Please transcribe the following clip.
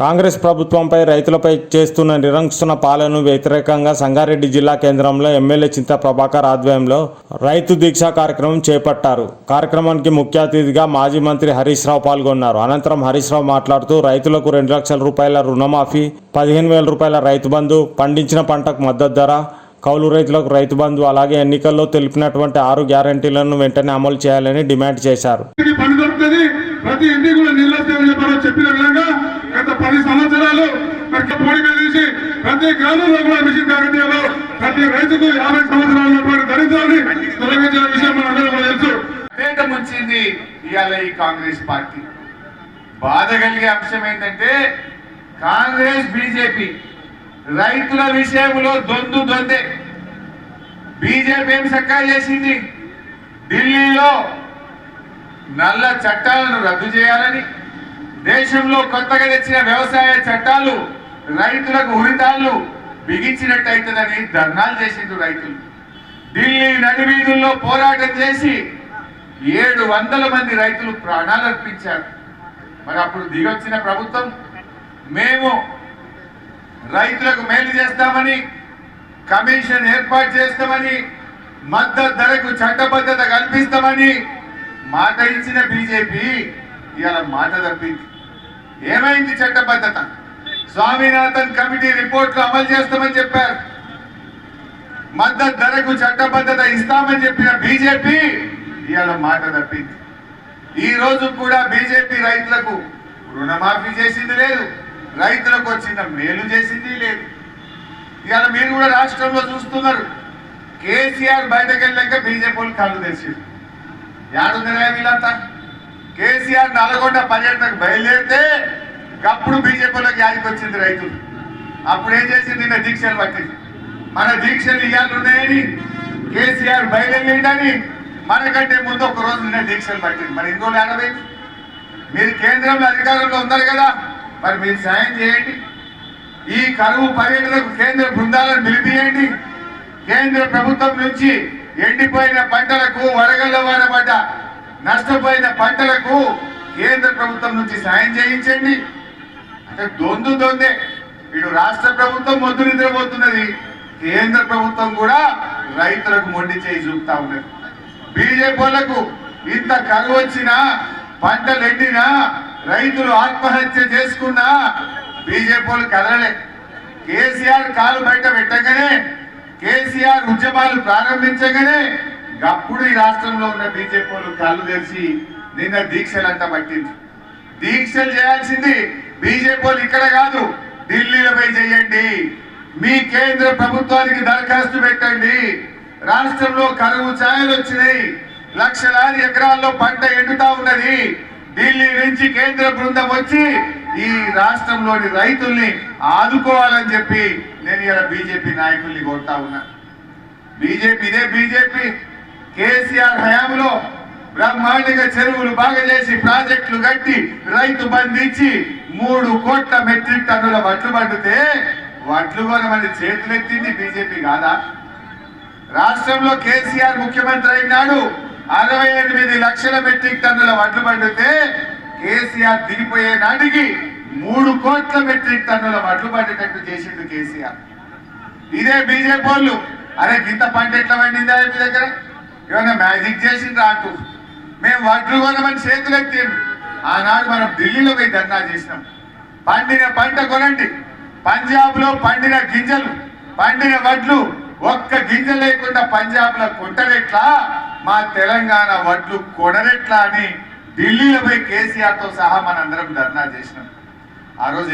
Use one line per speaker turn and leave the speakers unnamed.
కాంగ్రెస్ ప్రభుత్వంపై రైతులపై చేస్తున్న నిరంకుశన పాలనను వ్యతిరేకంగా సంగారెడ్డి జిల్లా కేంద్రంలో ఎమ్మెల్యే చింత ప్రభాకర్ ఆధ్వర్యంలో రైతు దీక్ష కార్యక్రమం చేపట్టారు. కార్యక్రమానికి ముఖ్య అతిథిగా మాజీ మంత్రి హరీష్ రావు పాల్గొన్నారు. అనంతరం హరీష్ రావు మాట్లాడుతూ రైతులకు రెండు లక్షల రూపాయల రుణమాఫీ పదిహేను వేల రూపాయల రైతు బంధు పండించిన పంటకు మద్దతు ధర కౌలు రైతులకు రైతు బంధు అలాగే ఎన్నికల్లో తెలిపినటువంటి ఆరు గ్యారంటీలను వెంటనే అమలు చేయాలని డిమాండ్ చేశారు.
ప్రతి ఇంటికి కూడా చెప్పిన విధంగా గత పది సంవత్సరాలు మరి తీసి ప్రతి గ్రామంలో కూడా మిషన్ కాకతీయలో ప్రతి రైతుకు యాభై సంవత్సరాలు ఉన్నటువంటి దరిద్రాన్ని తొలగించిన విషయం మన కూడా తెలుసు.
పేట ముంచింది ఇవాళ ఈ కాంగ్రెస్ పార్టీ. బాధ కలిగే అంశం ఏంటంటే కాంగ్రెస్ బీజేపీ రైతుల విషయంలో దొందు దొందే. బీజేపీ ఏం సక్కా చేసింది? ఢిల్లీలో నల్ల చట్టాలను రద్దు చేయాలని దేశంలో కొత్తగా తెచ్చిన వ్యవసాయ చట్టాలు రైతులకు ఉరితాళ్ళు బిగించినట్టయితుందని ధర్నాలు చేసిండ్రు రైతులు. ఢిల్లీ నడివీధుల్లో పోరాటం చేసి ఏడు వందల మంది రైతులు ప్రాణాలు అర్పించారు. మరి అప్పుడు దిగొచ్చిన ప్రభుత్వం మేము రైతులకు మేలు చేస్తామని కమిషన్ ఏర్పాటు చేస్తామని మద్దతు ధరకు చట్టబద్ధత కల్పిస్తామని మాట ఇచ్చిన బీజేపీ ఇవాళ మాట తప్పింది. ఏమైంది చట్టబద్ధత స్వామినాథన్ కమిటీ రిపోర్ట్లు అమలు చేస్తామని చెప్పారు. మద్దతు ధరకు చట్టబద్ధత ఇస్తామని చెప్పిన బీజేపీ ఇవాళ మాట తప్పింది. ఈ రోజు కూడా బీజేపీ రైతులకు రుణమాఫీ చేసింది లేదు. రైతులకు వచ్చిన మేలు చేసింది లేదు. ఇవాళ మీరు కూడా రాష్ట్రంలో చూస్తున్నారు. కేసీఆర్ బయటకు వెళ్ళాక బీజేపీ వాళ్ళు కళ్ళు తెచ్చారు యాడుందనే వీళ్ళంతా? కేసీఆర్ నల్గొండ పర్యటనకు బయలుదేరితే అప్పుడు బీజేపీలోకి యాదికి వచ్చింది రైతులు. అప్పుడు ఏం చేసింది నిన్న దీక్షలు పట్టింది. మన దీక్షలు ఇవాళ కేసీఆర్ బయలుదేరిందని మనకంటే ముందు ఒక రోజు నిన్న దీక్షలు పట్టింది. మరి ఇంకో ఆడబోయింది మీరు కేంద్రంలో అధికారంలో ఉన్నారు కదా. మరి మీరు సాయం చేయండి. ఈ కరువు పర్యటనకు కేంద్ర బృందాలను నిలిపియండి కేంద్ర ప్రభుత్వం నుంచి ఎండిపోయిన పంటలకు వరగల వారబడ్డ నష్టపోయిన పంటలకు కేంద్ర ప్రభుత్వం నుంచి సాయం చేయించండి. అంటే దొందు దొందే. ఇటు రాష్ట్ర ప్రభుత్వం మొద్దు నిద్రపోతున్నది. కేంద్ర ప్రభుత్వం కూడా రైతులకు మొండి చేయి చూపుతా ఉన్నది. బీజేపీ వాళ్ళకు ఇంత కరువు వచ్చినా పంటలు ఎండినా రైతులు ఆత్మహత్య చేసుకున్నా బీజేపీ వాళ్ళు కదలలే. కేసీఆర్ కాలు బయట పెట్టగానే కేసీఆర్ ఉద్యమాలు ప్రారంభించగానే అప్పుడు ఈ రాష్ట్రంలో ఉన్న బీజేపీ వాళ్ళు కళ్ళు తెరిచి నిన్న దీక్షలంట పట్టింది. దీక్షలు చేయాల్సింది బీజేపీ వాళ్ళు ఇక్కడ కాదు ఢిల్లీలో చేయండి మీ కేంద్ర ప్రభుత్వానికి దరఖాస్తు పెట్టండి. రాష్ట్రంలో కరువు ఛాయలు వచ్చినాయి. లక్షలాది ఎకరాల్లో పంట ఎండుతా ఉన్నది. ఢిల్లీ నుంచి కేంద్ర బృందం వచ్చి ఈ రాష్ట్రంలోని రైతుల్ని ఆదుకోవాలని చెప్పి నేను ఇలా బీజేపీ నాయకుల్ని కొడతా ఉన్నా. బీజేపీ ఇదే బీజేపీ. కేసీఆర్ హయాంలో బ్రహ్మాండంగా చెరువులు బాగా చేసి ప్రాజెక్టులు కట్టి రైతు బంధించి ఇచ్చి మూడు కోట్ల మెట్రిక్ టన్నుల వడ్లు పండితే వడ్లు కొనమని చేతులెత్తింది బీజేపీ కాదా? రాష్ట్రంలో కేసీఆర్ ముఖ్యమంత్రి అయినాడు అరవై ఎనిమిది లక్షల మెట్రిక్ టన్నుల వడ్లు పండితే కేసీఆర్ దిగిపోయే నాటికి మూడు కోట్ల మెట్రిక్ టన్నుల వడ్లు పండేటట్టు చేసిండు కేసీఆర్. ఇదే బీజేపీ వాళ్ళు. అరే గింత పంట ఎట్లా పండిందా మీ దగ్గర? ఏమైనా మ్యాజిక్ చేసిండ్రా అంటూ. మేము వడ్లు కొనమని చేతులు ఆనాడు మనం ఢిల్లీలో పోయి ధర్నా చేసినాం. పండిన పంట కొనండి. పంజాబ్లో పండిన గింజలు పండిన వడ్లు ఒక్క గింజ లేకుండా పంజాబ్లో కొంటరెట్లా? మా తెలంగాణ వడ్లు కొనరెట్లా అని ఢిల్లీలో పోయి కేసీఆర్తో సహా మనందరం ధర్నా చేసినాం. ఆ రోజు